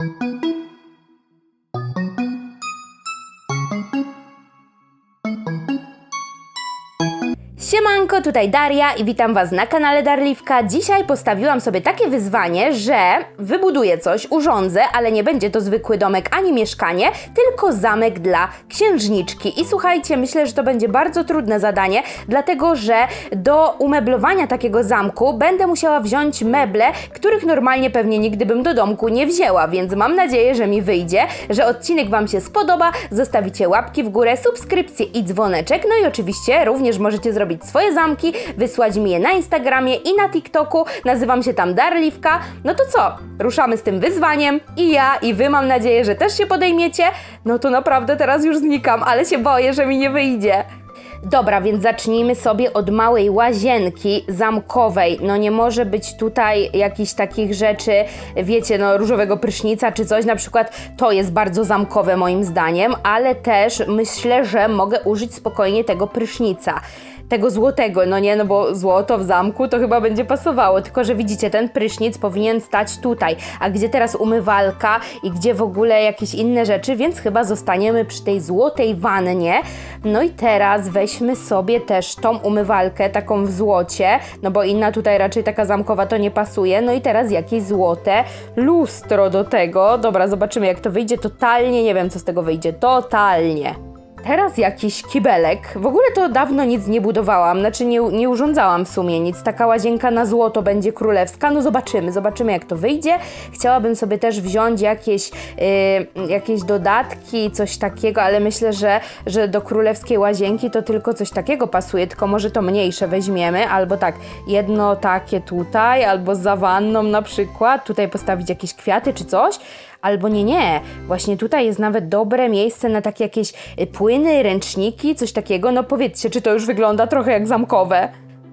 thank you. Siemanko, tutaj Daria i witam Was na kanale Darliwka. Dzisiaj postawiłam sobie takie wyzwanie, że wybuduję coś, urządzę, ale nie będzie to zwykły domek ani mieszkanie, tylko zamek dla księżniczki. I słuchajcie, myślę, że to będzie bardzo trudne zadanie, dlatego że do umeblowania takiego zamku będę musiała wziąć meble, których normalnie pewnie nigdy bym do domku nie wzięła, więc mam nadzieję, że mi wyjdzie, że odcinek Wam się spodoba. Zostawicie łapki w górę, subskrypcję i dzwoneczek. No i oczywiście również możecie zrobić swoje zamki, wysłać mi je na Instagramie i na TikToku. Nazywam się tam Darliwka. No to co? Ruszamy z tym wyzwaniem i ja, i Wy mam nadzieję, że też się podejmiecie. No to naprawdę teraz już znikam, ale się boję, że mi nie wyjdzie. Dobra, więc zacznijmy sobie od małej łazienki zamkowej. No nie może być tutaj jakichś takich rzeczy, wiecie, no różowego prysznica czy coś, na przykład to jest bardzo zamkowe moim zdaniem, ale też myślę, że mogę użyć spokojnie tego prysznica. Tego złotego, no nie, no bo złoto w zamku to chyba będzie pasowało, tylko że widzicie, ten prysznic powinien stać tutaj, a gdzie teraz umywalka i gdzie w ogóle jakieś inne rzeczy, więc chyba zostaniemy przy tej złotej wannie. No i teraz weźmy sobie też tą umywalkę taką w złocie, no bo inna tutaj raczej taka zamkowa to nie pasuje. No i teraz jakieś złote lustro do tego. Dobra, zobaczymy jak to wyjdzie. Totalnie nie wiem co z tego wyjdzie. Totalnie. Teraz jakiś kibelek. W ogóle to dawno nic nie budowałam, znaczy nie, nie urządzałam w sumie nic. Taka łazienka na złoto będzie królewska. No zobaczymy, zobaczymy jak to wyjdzie. Chciałabym sobie też wziąć jakieś, yy, jakieś dodatki, coś takiego, ale myślę, że, że do królewskiej łazienki to tylko coś takiego pasuje, tylko może to mniejsze weźmiemy, albo tak, jedno takie tutaj, albo za wanną na przykład, tutaj postawić jakieś kwiaty czy coś. Albo nie, nie. Właśnie tutaj jest nawet dobre miejsce na takie jakieś y, płyny, ręczniki, coś takiego. No powiedzcie, czy to już wygląda trochę jak zamkowe?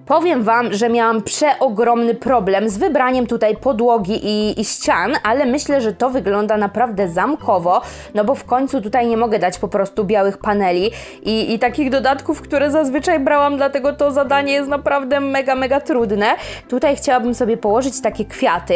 Powiem Wam, że miałam przeogromny problem z wybraniem tutaj podłogi i, i, ścian, ale myślę, że to wygląda naprawdę zamkowo, no bo w końcu tutaj nie mogę dać po prostu białych paneli i, i takich dodatków, które zazwyczaj brałam, dlatego to zadanie jest naprawdę mega, mega trudne. Tutaj chciałabym sobie położyć takie kwiaty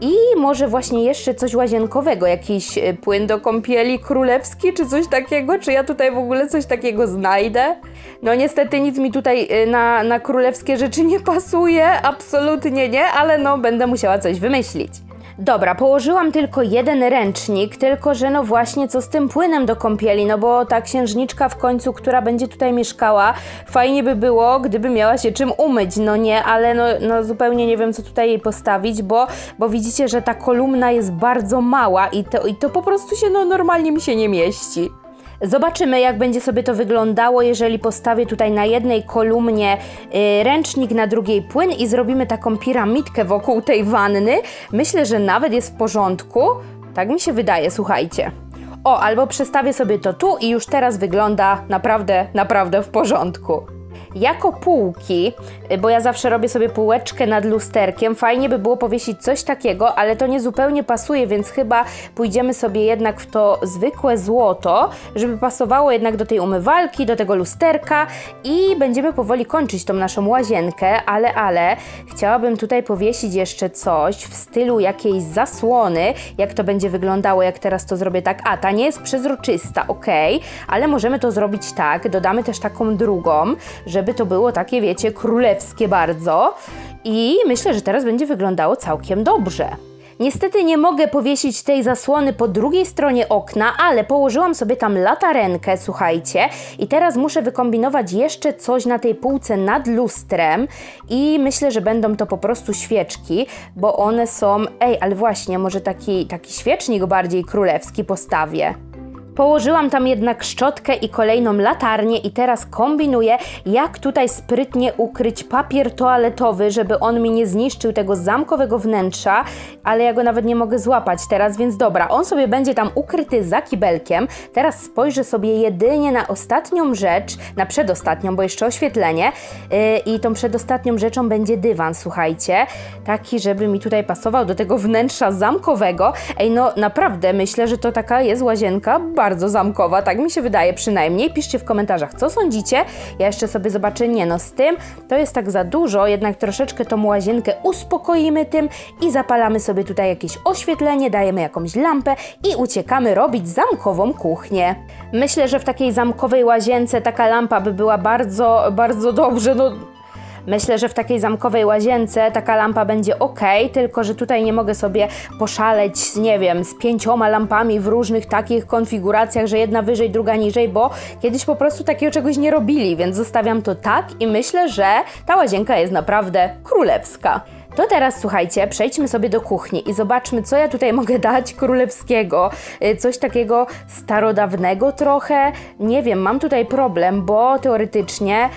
i może właśnie jeszcze coś łazienkowego, jakiś y, płyn do kąpieli królewski czy coś takiego, czy ja tutaj w ogóle coś takiego znajdę? No niestety nic mi tutaj y, na, na królewskie rzeczy nie pasuje, absolutnie nie, ale no będę musiała coś wymyślić. Dobra, położyłam tylko jeden ręcznik, tylko że no właśnie co z tym płynem do kąpieli, no bo ta księżniczka w końcu, która będzie tutaj mieszkała, fajnie by było, gdyby miała się czym umyć, no nie, ale no, no zupełnie nie wiem co tutaj jej postawić, bo, bo widzicie, że ta kolumna jest bardzo mała i to, i to po prostu się no normalnie mi się nie mieści. Zobaczymy, jak będzie sobie to wyglądało, jeżeli postawię tutaj na jednej kolumnie y, ręcznik, na drugiej płyn i zrobimy taką piramidkę wokół tej wanny. Myślę, że nawet jest w porządku. Tak mi się wydaje, słuchajcie. O, albo przestawię sobie to tu i już teraz wygląda naprawdę, naprawdę w porządku. Jako półki, bo ja zawsze robię sobie półeczkę nad lusterkiem, fajnie by było powiesić coś takiego, ale to nie zupełnie pasuje, więc chyba pójdziemy sobie jednak w to zwykłe złoto, żeby pasowało jednak do tej umywalki, do tego lusterka i będziemy powoli kończyć tą naszą łazienkę, ale, ale chciałabym tutaj powiesić jeszcze coś w stylu jakiejś zasłony, jak to będzie wyglądało, jak teraz to zrobię tak, a ta nie jest przezroczysta, ok, ale możemy to zrobić tak, dodamy też taką drugą, żeby to było takie, wiecie, królewskie bardzo. I myślę, że teraz będzie wyglądało całkiem dobrze. Niestety nie mogę powiesić tej zasłony po drugiej stronie okna, ale położyłam sobie tam latarenkę, słuchajcie. I teraz muszę wykombinować jeszcze coś na tej półce nad lustrem i myślę, że będą to po prostu świeczki, bo one są... Ej, ale właśnie, może taki, taki świecznik bardziej królewski postawię. Położyłam tam jednak szczotkę i kolejną latarnię i teraz kombinuję, jak tutaj sprytnie ukryć papier toaletowy, żeby on mi nie zniszczył tego zamkowego wnętrza, ale ja go nawet nie mogę złapać teraz, więc dobra, on sobie będzie tam ukryty za kibelkiem. Teraz spojrzę sobie jedynie na ostatnią rzecz, na przedostatnią, bo jeszcze oświetlenie yy, i tą przedostatnią rzeczą będzie dywan, słuchajcie, taki, żeby mi tutaj pasował do tego wnętrza zamkowego. Ej, no naprawdę, myślę, że to taka jest łazienka bardzo bardzo zamkowa, tak mi się wydaje przynajmniej. Piszcie w komentarzach, co sądzicie. Ja jeszcze sobie zobaczę, nie no, z tym to jest tak za dużo, jednak troszeczkę tą łazienkę uspokoimy tym i zapalamy sobie tutaj jakieś oświetlenie, dajemy jakąś lampę i uciekamy robić zamkową kuchnię. Myślę, że w takiej zamkowej łazience taka lampa by była bardzo, bardzo dobrze, no Myślę, że w takiej zamkowej łazience taka lampa będzie ok, tylko że tutaj nie mogę sobie poszaleć, z, nie wiem, z pięcioma lampami w różnych takich konfiguracjach, że jedna wyżej, druga niżej, bo kiedyś po prostu takiego czegoś nie robili, więc zostawiam to tak i myślę, że ta łazienka jest naprawdę królewska. To teraz słuchajcie, przejdźmy sobie do kuchni i zobaczmy, co ja tutaj mogę dać królewskiego. Y, Coś takiego starodawnego trochę. Nie wiem, mam tutaj problem, bo teoretycznie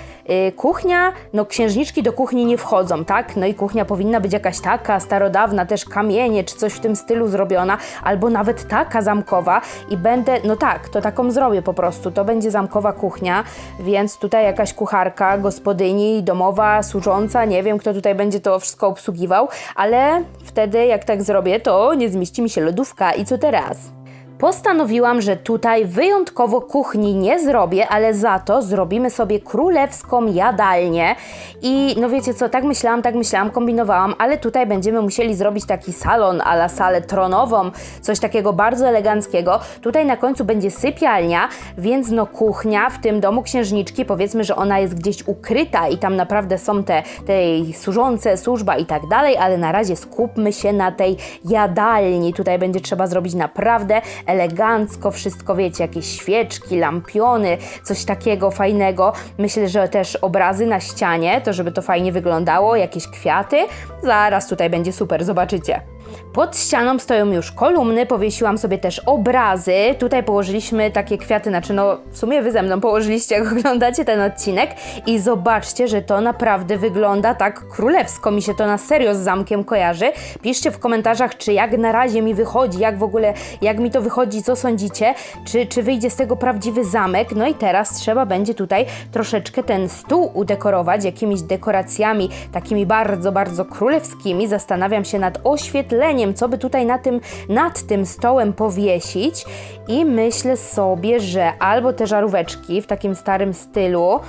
kuchnia, no księżniczki do kuchni nie wchodzą, tak? No i kuchnia powinna być jakaś taka starodawna, też kamienie czy coś w tym stylu zrobiona, albo nawet taka zamkowa i będę, no tak, to taką zrobię po prostu. To będzie zamkowa kuchnia, więc tutaj jakaś kucharka, gospodyni, domowa, służąca, nie wiem, kto tutaj będzie to wszystko obsługiwał, ale wtedy jak tak zrobię, to nie zmieści mi się lodówka i co teraz? Postanowiłam, że tutaj wyjątkowo kuchni nie zrobię, ale za to zrobimy sobie królewską jadalnię. I no wiecie co, tak myślałam, tak myślałam, kombinowałam, ale tutaj będziemy musieli zrobić taki salon a la salę tronową, coś takiego bardzo eleganckiego. Tutaj na końcu będzie sypialnia, więc no kuchnia w tym domu księżniczki, powiedzmy, że ona jest gdzieś ukryta i tam naprawdę są te, te służące, służba i tak dalej, ale na razie skupmy się na tej jadalni. Tutaj będzie trzeba zrobić naprawdę elegancko wszystko, wiecie, jakieś świeczki, lampiony, coś takiego fajnego. Myślę, że też obrazy na ścianie, to żeby to fajnie wyglądało, jakieś kwiaty. Zaraz tutaj będzie super, zobaczycie. Pod ścianą stoją już kolumny, powiesiłam sobie też obrazy. Tutaj położyliśmy takie kwiaty, znaczy no w sumie wy ze mną położyliście, jak oglądacie ten odcinek i zobaczcie, że to naprawdę wygląda tak królewsko. Mi się to na serio z zamkiem kojarzy. Piszcie w komentarzach, czy jak na razie mi wychodzi, jak w ogóle, jak mi to wychodzi, co sądzicie, czy, czy wyjdzie z tego prawdziwy zamek. No i teraz trzeba będzie tutaj troszeczkę ten stół udekorować jakimiś dekoracjami takimi bardzo, bardzo królewskimi. Zastanawiam się nad oświetleniem, co by tutaj na tym, nad tym stołem powiesić i myślę sobie, że albo te żaróweczki w takim starym stylu,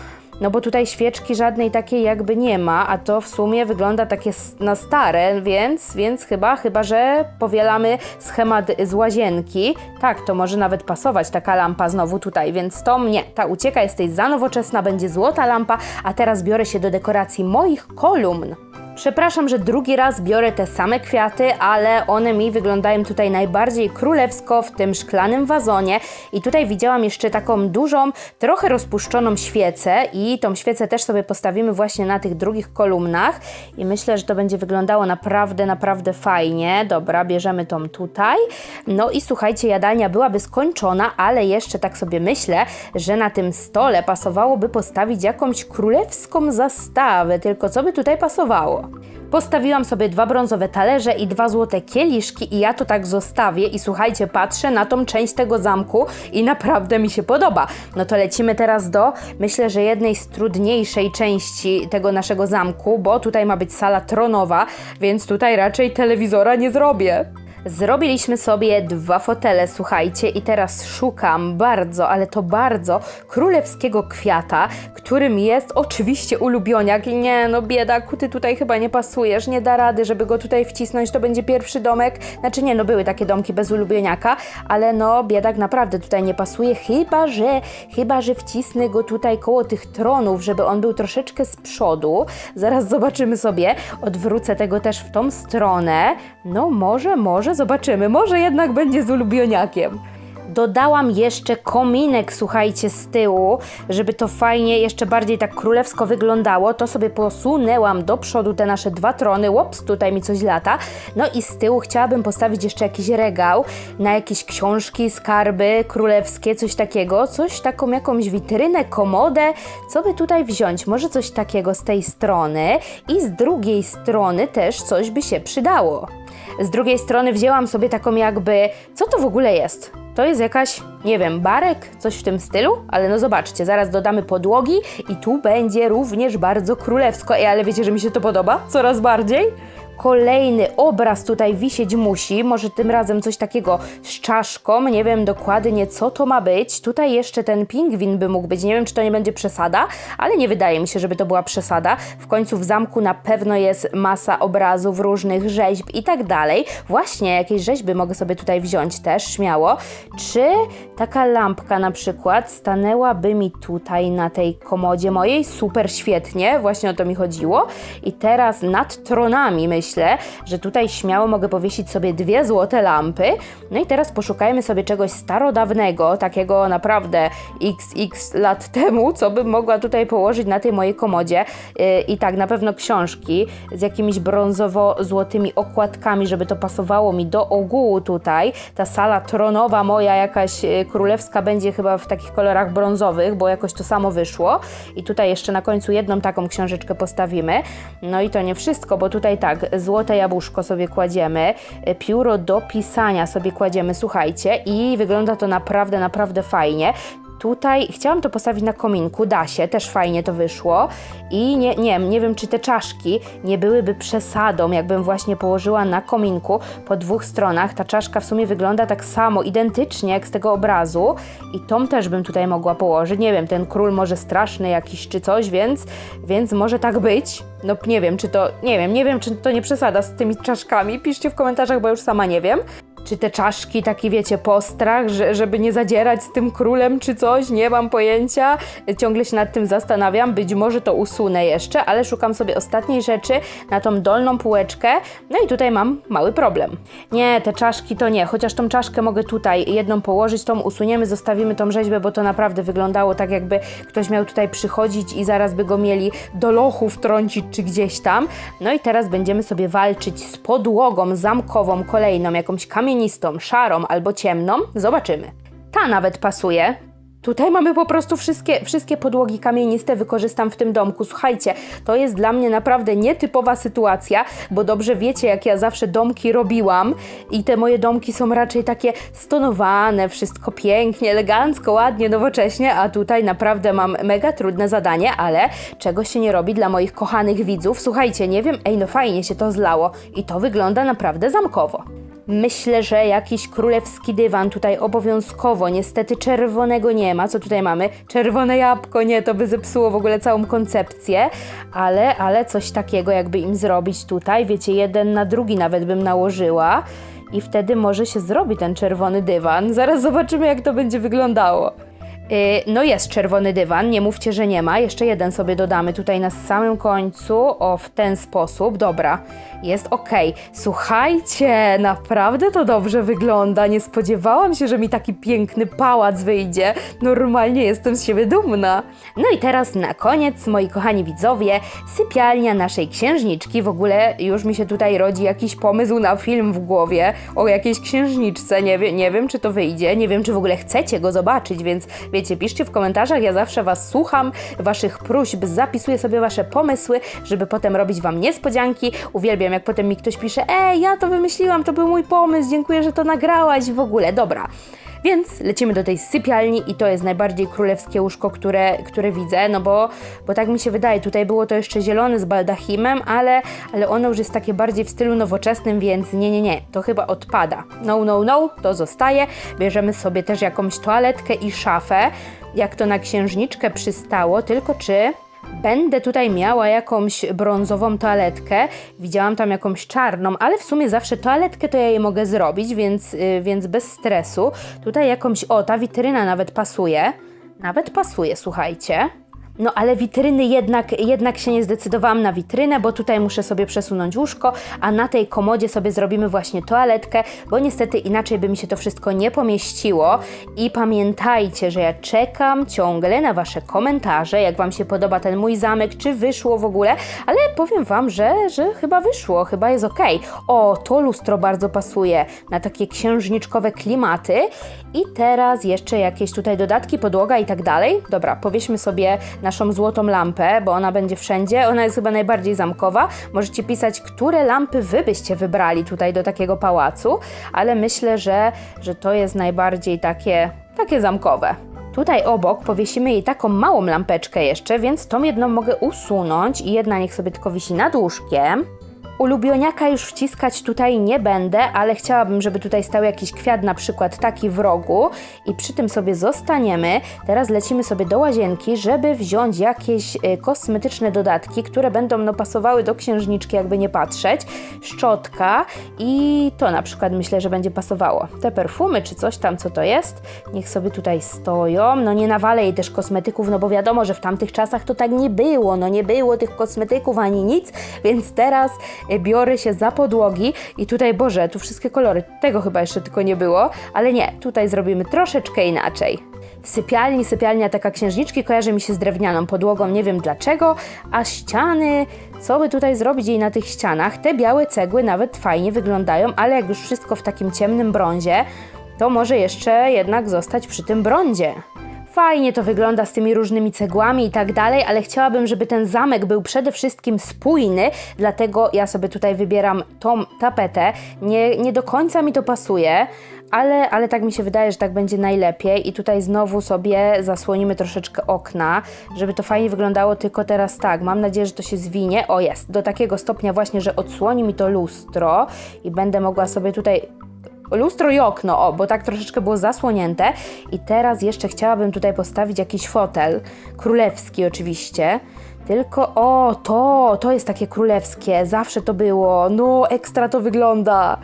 no bo tutaj świeczki żadnej takiej jakby nie ma, a to w sumie wygląda takie na stare, więc, więc chyba, chyba, że powielamy schemat z łazienki. Tak, to może nawet pasować taka lampa znowu tutaj, więc to mnie, ta ucieka jesteś za nowoczesna, będzie złota lampa, a teraz biorę się do dekoracji moich kolumn. Przepraszam, że drugi raz biorę te same kwiaty, ale one mi wyglądają tutaj najbardziej królewsko w tym szklanym wazonie. I tutaj widziałam jeszcze taką dużą, trochę rozpuszczoną świecę i tą świecę też sobie postawimy właśnie na tych drugich kolumnach i myślę, że to będzie wyglądało naprawdę, naprawdę fajnie. Dobra, bierzemy tą tutaj. No i słuchajcie, jadalnia byłaby skończona, ale jeszcze tak sobie myślę, że na tym stole pasowałoby postawić jakąś królewską zastawę, tylko co by tutaj pasowało? Postawiłam sobie dwa brązowe talerze i dwa złote kieliszki i ja to tak zostawię i słuchajcie, patrzę na tą część tego zamku i naprawdę mi się podoba. No to lecimy teraz do, myślę, że jednej z trudniejszej części tego naszego zamku, bo tutaj ma być sala tronowa, więc tutaj raczej telewizora nie zrobię. Zrobiliśmy sobie dwa fotele, słuchajcie, i teraz szukam bardzo, ale to bardzo królewskiego kwiata, którym jest oczywiście ulubioniak. I nie, no biedaku, ty tutaj chyba nie pasujesz, nie da rady, żeby go tutaj wcisnąć, to będzie pierwszy domek. Znaczy nie, no były takie domki bez ulubioniaka, ale no biedak naprawdę tutaj nie pasuje, chyba że, chyba że wcisnę go tutaj koło tych tronów, żeby on był troszeczkę z przodu. Zaraz zobaczymy sobie, odwrócę tego też w tą stronę. No może, może zobaczymy, może jednak będzie z ulubioniakiem. Dodałam jeszcze kominek, słuchajcie, z tyłu, żeby to fajnie, jeszcze bardziej tak królewsko wyglądało. To sobie posunęłam do przodu te nasze dwa trony. Łops, tutaj mi coś lata. No i z tyłu chciałabym postawić jeszcze jakiś regał na jakieś książki, skarby królewskie, coś takiego. Coś taką jakąś witrynę, komodę. Co by tutaj wziąć? Może coś takiego z tej strony i z drugiej strony też coś by się przydało. Z drugiej strony wzięłam sobie taką jakby, co to w ogóle jest? To jest jakaś, nie wiem, barek, coś w tym stylu, ale no zobaczcie, zaraz dodamy podłogi i tu będzie również bardzo królewsko. Ej, ale wiecie, że mi się to podoba? Coraz bardziej? Kolejny obraz tutaj wisieć musi, może tym razem coś takiego z czaszką, nie wiem dokładnie co to ma być. Tutaj jeszcze ten pingwin by mógł być, nie wiem czy to nie będzie przesada, ale nie wydaje mi się, żeby to była przesada. W końcu w zamku na pewno jest masa obrazów, różnych rzeźb i tak dalej. Właśnie jakieś rzeźby mogę sobie tutaj wziąć też, śmiało. Czy taka lampka na przykład stanęłaby mi tutaj na tej komodzie mojej? Super świetnie, właśnie o to mi chodziło. I teraz nad tronami myślę, że tutaj śmiało mogę powiesić sobie dwie złote lampy. No i teraz poszukajmy sobie czegoś starodawnego, takiego naprawdę xx lat temu, co bym mogła tutaj położyć na tej mojej komodzie. Yy, I tak, na pewno książki z jakimiś brązowo-złotymi okładkami, żeby to pasowało mi do ogółu tutaj. Ta sala tronowa moja, jakaś yy, królewska, będzie chyba w takich kolorach brązowych, bo jakoś to samo wyszło. I tutaj jeszcze na końcu jedną taką książeczkę postawimy. No i to nie wszystko, bo tutaj tak, złote jabłuszko sobie kładziemy, y, pióro do pisania sobie kładziemy, słuchajcie, i wygląda to naprawdę, naprawdę fajnie. Tutaj chciałam to postawić na kominku, da się, też fajnie to wyszło. I nie, nie, nie wiem, czy te czaszki nie byłyby przesadą, jakbym właśnie położyła na kominku po dwóch stronach. Ta czaszka w sumie wygląda tak samo, identycznie jak z tego obrazu. I tą też bym tutaj mogła położyć. Nie wiem, ten król może straszny jakiś czy coś, więc, więc może tak być. No nie wiem, czy to, nie wiem, nie wiem, czy to nie przesada z tymi czaszkami. Piszcie w komentarzach, bo już sama nie wiem. Czy te czaszki, taki wiecie, postrach, że, żeby nie zadzierać z tym królem czy coś, nie mam pojęcia. Ciągle się nad tym zastanawiam, być może to usunę jeszcze, ale szukam sobie ostatniej rzeczy na tą dolną półeczkę. No i tutaj mam mały problem. Nie, te czaszki to nie, chociaż tą czaszkę mogę tutaj jedną położyć, tą usuniemy, zostawimy tą rzeźbę, bo to naprawdę wyglądało tak, jakby ktoś miał tutaj przychodzić i zaraz by go mieli do lochu wtrącić czy gdzieś tam. No i teraz będziemy sobie walczyć z podłogą zamkową, kolejną, jakąś kamienistą, szarą albo ciemną. Zobaczymy. Ta nawet pasuje. Tutaj mamy po prostu wszystkie, wszystkie podłogi kamieniste, wykorzystam w tym domku. Słuchajcie, to jest dla mnie naprawdę nietypowa sytuacja, bo dobrze wiecie, jak ja zawsze domki robiłam i te moje domki są raczej takie stonowane, wszystko pięknie, elegancko, ładnie, nowocześnie, a tutaj naprawdę mam mega trudne zadanie, ale czego się nie robi dla moich kochanych widzów. Słuchajcie, nie wiem, ej, no fajnie się to zlało i to wygląda naprawdę zamkowo. Myślę, że jakiś królewski dywan tutaj obowiązkowo. Niestety czerwonego nie ma. Co tutaj mamy? Czerwone jabłko, nie, to by zepsuło w ogóle całą koncepcję. Ale, ale coś takiego jakby im zrobić tutaj. Wiecie, jeden na drugi nawet bym nałożyła. I wtedy może się zrobi ten czerwony dywan. Zaraz zobaczymy, jak to będzie wyglądało. Yy, No jest czerwony dywan, nie mówcie, że nie ma. Jeszcze jeden sobie dodamy tutaj na samym końcu. O, w ten sposób. Dobra, jest ok. Słuchajcie, naprawdę to dobrze wygląda. Nie spodziewałam się, że mi taki piękny pałac wyjdzie. Normalnie jestem z siebie dumna. No i teraz na koniec, moi kochani widzowie, sypialnia naszej księżniczki. W ogóle już mi się tutaj rodzi jakiś pomysł na film w głowie o jakiejś księżniczce. Nie, wie, nie wiem, czy to wyjdzie. Nie wiem, czy w ogóle chcecie go zobaczyć, więc wiecie, piszcie w komentarzach. Ja zawsze Was słucham, Waszych próśb, zapisuję sobie Wasze pomysły, żeby potem robić Wam niespodzianki. Uwielbiam, jak potem mi ktoś pisze, ej, ja to wymyśliłam, to był mój pomysł, dziękuję, że to nagrałaś w ogóle. Dobra. Więc lecimy do tej sypialni i to jest najbardziej królewskie łóżko, które, które widzę, no bo, bo tak mi się wydaje, tutaj było to jeszcze zielone z baldachimem, ale, ale ono już jest takie bardziej w stylu nowoczesnym, więc nie, nie, nie, to chyba odpada. No, no, no, to zostaje. Bierzemy sobie też jakąś toaletkę i szafę, jak to na księżniczkę przystało, tylko czy Będę tutaj miała jakąś brązową toaletkę. Widziałam tam jakąś czarną, ale w sumie zawsze toaletkę to ja jej mogę zrobić, więc, yy, więc bez stresu. Tutaj jakąś, o, ta witryna nawet pasuje. Nawet pasuje, słuchajcie. No ale witryny jednak, jednak się nie zdecydowałam na witrynę, bo tutaj muszę sobie przesunąć łóżko, a na tej komodzie sobie zrobimy właśnie toaletkę, bo niestety inaczej by mi się to wszystko nie pomieściło. I pamiętajcie, że ja czekam ciągle na Wasze komentarze, jak Wam się podoba ten mój zamek, czy wyszło w ogóle, ale powiem Wam, że, że chyba wyszło, chyba jest ok. O, to lustro bardzo pasuje na takie księżniczkowe klimaty. I teraz jeszcze jakieś tutaj dodatki, podłoga i tak dalej. Dobra, powieśmy sobie naszą złotą lampę, bo ona będzie wszędzie. Ona jest chyba najbardziej zamkowa. Możecie pisać, które lampy wy byście wybrali tutaj do takiego pałacu, ale myślę, że, że to jest najbardziej takie, takie zamkowe. Tutaj obok powiesimy jej taką małą lampeczkę jeszcze, więc tą jedną mogę usunąć i jedna niech sobie tylko wisi nad łóżkiem. Ulubioniaka już wciskać tutaj nie będę, ale chciałabym, żeby tutaj stał jakiś kwiat, na przykład taki w rogu i przy tym sobie zostaniemy. Teraz lecimy sobie do łazienki, żeby wziąć jakieś y, kosmetyczne dodatki, które będą no, pasowały do księżniczki, jakby nie patrzeć. Szczotka i to na przykład myślę, że będzie pasowało. Te perfumy czy coś tam, co to jest, niech sobie tutaj stoją. No nie nawalę jej też kosmetyków, no bo wiadomo, że w tamtych czasach to tak nie było, no nie było tych kosmetyków ani nic, więc teraz biorę się za podłogi i tutaj, Boże, tu wszystkie kolory, tego chyba jeszcze tylko nie było, ale nie, tutaj zrobimy troszeczkę inaczej. W sypialni, sypialnia taka księżniczki kojarzy mi się z drewnianą podłogą, nie wiem dlaczego, a ściany, co by tutaj zrobić jej na tych ścianach? Te białe cegły nawet fajnie wyglądają, ale jak już wszystko w takim ciemnym brązie, to może jeszcze jednak zostać przy tym brązie. Fajnie to wygląda z tymi różnymi cegłami i tak dalej, ale chciałabym, żeby ten zamek był przede wszystkim spójny, dlatego ja sobie tutaj wybieram tą tapetę. Nie, nie do końca mi to pasuje, ale, ale tak mi się wydaje, że tak będzie najlepiej. I tutaj znowu sobie zasłonimy troszeczkę okna, żeby to fajnie wyglądało, tylko teraz tak, mam nadzieję, że to się zwinie. O jest, do takiego stopnia właśnie, że odsłoni mi to lustro i będę mogła sobie tutaj lustro i okno, o, bo tak troszeczkę było zasłonięte. I teraz jeszcze chciałabym tutaj postawić jakiś fotel, królewski oczywiście. Tylko, o, to, to jest takie królewskie, zawsze to było, no, ekstra to wygląda.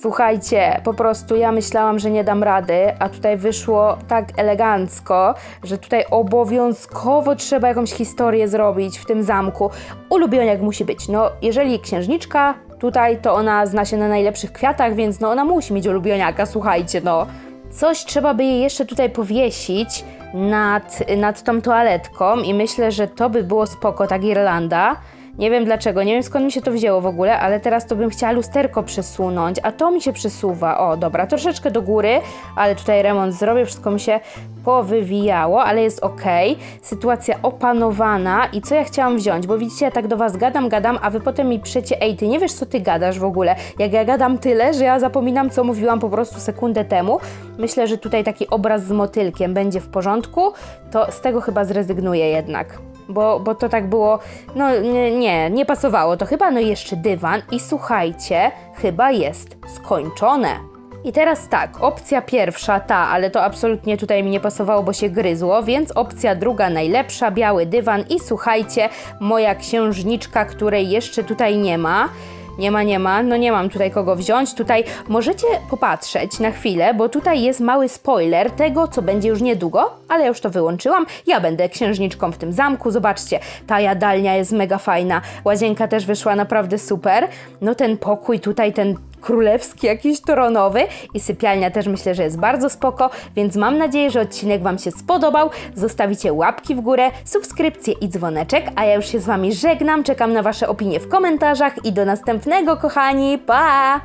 Słuchajcie, po prostu ja myślałam, że nie dam rady, a tutaj wyszło tak elegancko, że tutaj obowiązkowo trzeba jakąś historię zrobić w tym zamku. Ulubioniak musi być. No, jeżeli księżniczka tutaj, to ona zna się na najlepszych kwiatach, więc no ona musi mieć ulubioniaka, słuchajcie, no. Coś trzeba by jej jeszcze tutaj powiesić nad, nad tą toaletką i myślę, że to by było spoko, ta girlanda. Nie wiem dlaczego, nie wiem skąd mi się to wzięło w ogóle, ale teraz to bym chciała lusterko przesunąć, a to mi się przesuwa. O, dobra, troszeczkę do góry, ale tutaj remont zrobię, wszystko mi się powywijało, ale jest ok. Sytuacja opanowana i co ja chciałam wziąć, bo widzicie, ja tak do was gadam, gadam, a wy potem mi przecie, ej, ty nie wiesz co ty gadasz w ogóle. Jak ja gadam tyle, że ja zapominam co mówiłam po prostu sekundę temu. Myślę, że tutaj taki obraz z motylkiem będzie w porządku, to z tego chyba zrezygnuję jednak bo, bo to tak było, no nie, nie, pasowało to chyba, no jeszcze dywan i słuchajcie, chyba jest skończone. I teraz tak, opcja pierwsza ta, ale to absolutnie tutaj mi nie pasowało, bo się gryzło, więc opcja druga najlepsza, biały dywan i słuchajcie, moja księżniczka, której jeszcze tutaj nie ma. Nie ma, nie ma, no nie mam tutaj kogo wziąć. Tutaj możecie popatrzeć na chwilę, bo tutaj jest mały spoiler tego, co będzie już niedługo, ale ja już to wyłączyłam. Ja będę księżniczką w tym zamku. Zobaczcie, ta jadalnia jest mega fajna. Łazienka też wyszła naprawdę super. No ten pokój tutaj, ten królewski, jakiś toronowy i sypialnia też myślę, że jest bardzo spoko, więc mam nadzieję, że odcinek Wam się spodobał. Zostawicie łapki w górę, subskrypcję i dzwoneczek, a ja już się z Wami żegnam, czekam na Wasze opinie w komentarzach i do następnego, kochani, pa!